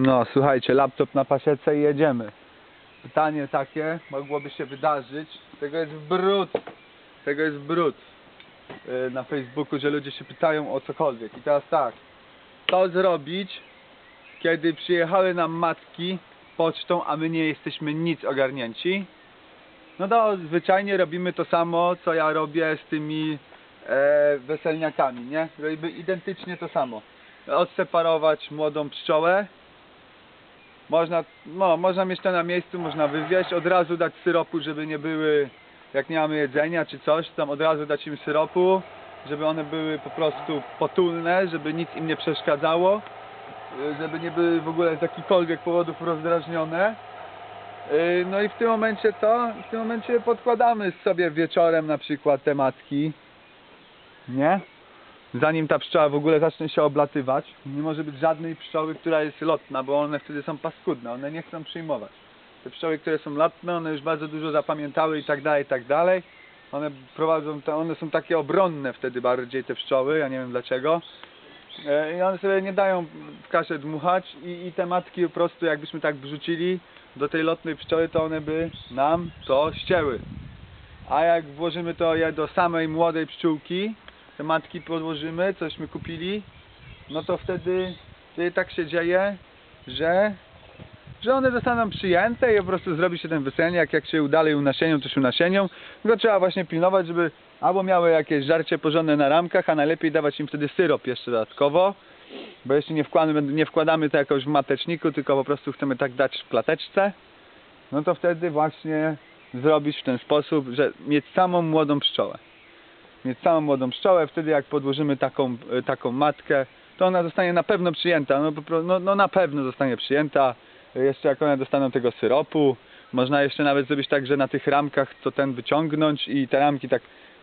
No, słuchajcie, laptop na pasiece i jedziemy. Pytanie takie mogłoby się wydarzyć. Tego jest brud. Tego jest brud yy, na Facebooku, że ludzie się pytają o cokolwiek. I teraz tak, co zrobić, kiedy przyjechały nam matki pocztą, a my nie jesteśmy nic ogarnięci? No to zwyczajnie robimy to samo, co ja robię z tymi e, weselniakami, nie? Robimy identycznie to samo. Odseparować młodą pszczołę. Można, no, można mieć to na miejscu, można wywieźć, od razu dać syropu, żeby nie były, jak nie mamy jedzenia czy coś, tam od razu dać im syropu, żeby one były po prostu potulne, żeby nic im nie przeszkadzało, y, żeby nie były w ogóle z jakichkolwiek powodów rozdrażnione. Yy, No i w tym momencie co? W tym momencie podkładamy sobie wieczorem na przykład te matki. Nie? Zanim ta pszczoła w ogóle zacznie się oblatywać. Nie może być żadnej pszczoły, która jest lotna, bo one wtedy są paskudne. One nie chcą przyjmować. Te pszczoły, które są lotne, one już bardzo dużo zapamiętały i tak dalej, i tak dalej. One prowadzą, one są takie obronne wtedy bardziej te pszczoły, ja nie wiem dlaczego. E, I one sobie nie dają w kaszę dmuchać i, i te matki po prostu jakbyśmy tak wrzucili do tej lotnej pszczoły, to one by nam to ścięły. A jak włożymy to do samej młodej pszczółki, te matki podłożymy, cośmy kupili, no to wtedy, wtedy tak się dzieje, że, że one zostaną przyjęte i po prostu zrobi się ten weselniak, jak się dalej unasienią, to się unasienią. Tylko trzeba właśnie pilnować, żeby albo miały jakieś żarcie porządne na ramkach, a najlepiej dawać im wtedy syrop jeszcze dodatkowo. Bo jeśli nie wkładamy, nie wkładamy to jakoś w mateczniku, tylko po prostu chcemy tak dać w klateczce, no to wtedy właśnie zrobić w ten sposób, że mieć samą młodą pszczołę. Mieć samą młodą pszczołę, wtedy jak podłożymy taką, y, taką matkę, to ona zostanie na pewno przyjęta, no, no, no na pewno zostanie przyjęta. Jeszcze jak one dostaną tego syropu, można jeszcze nawet zrobić tak, że na tych ramkach to ten wyciągnąć i te ramki tak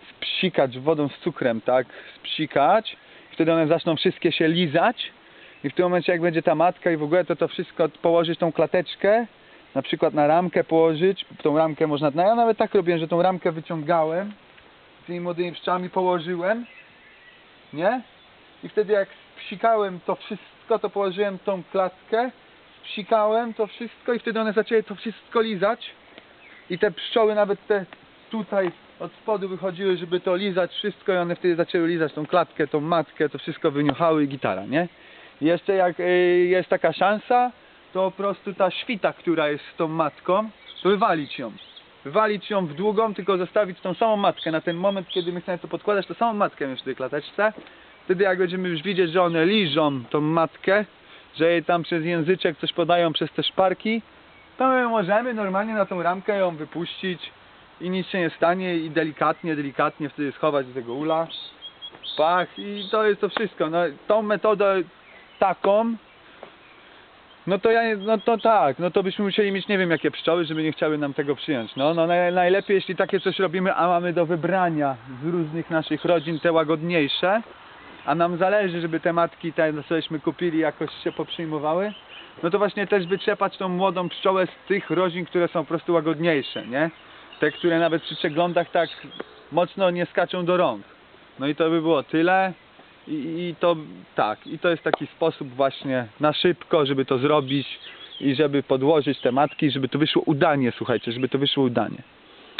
spsikać wodą z cukrem, tak, spsikać. Wtedy one zaczną wszystkie się lizać. I w tym momencie jak będzie ta matka i w ogóle to to wszystko położyć tą klateczkę, na przykład na ramkę położyć, tą ramkę można, no ja nawet tak robiłem, że tą ramkę wyciągałem, tymi młodymi pszczałami położyłem, nie? I wtedy jak psikałem to wszystko, to położyłem tą klatkę, psikałem to wszystko i wtedy one zaczęły to wszystko lizać i te pszczoły nawet te tutaj od spodu wychodziły, żeby to lizać wszystko i one wtedy zaczęły lizać tą klatkę, tą matkę, to wszystko wyniuchały i gitara, nie? I jeszcze jak y, jest taka szansa, to po prostu ta świta, która jest z tą matką, wywalić ją. Wywalić ją w długą, tylko zostawić tą samą matkę na ten moment, kiedy my chcemy to podkładać, to samą matkę mieć w tej klateczce. Wtedy jak będziemy już widzieć, że one liżą tą matkę, że jej tam przez języczek coś podają przez te szparki, to my możemy normalnie na tą ramkę ją wypuścić i nic się nie stanie i delikatnie, delikatnie wtedy schować do tego ula. Pach i to jest to wszystko. No, tą metodę taką, no to ja, no to tak, no to byśmy musieli mieć nie wiem jakie pszczoły, żeby nie chciały nam tego przyjąć. No, no naj, najlepiej jeśli takie coś robimy, a mamy do wybrania z różnych naszych rodzin te łagodniejsze, a nam zależy, żeby te matki, te cośmy kupili, jakoś się poprzyjmowały, no to właśnie też wyczepać tą młodą pszczołę z tych rodzin, które są po prostu łagodniejsze, nie? Te, które nawet przy przeglądach tak mocno nie skaczą do rąk. No i to by było tyle. I, I to tak, i to jest taki sposób właśnie na szybko, żeby to zrobić i żeby podłożyć te matki, żeby to wyszło udanie, słuchajcie, żeby to wyszło udanie.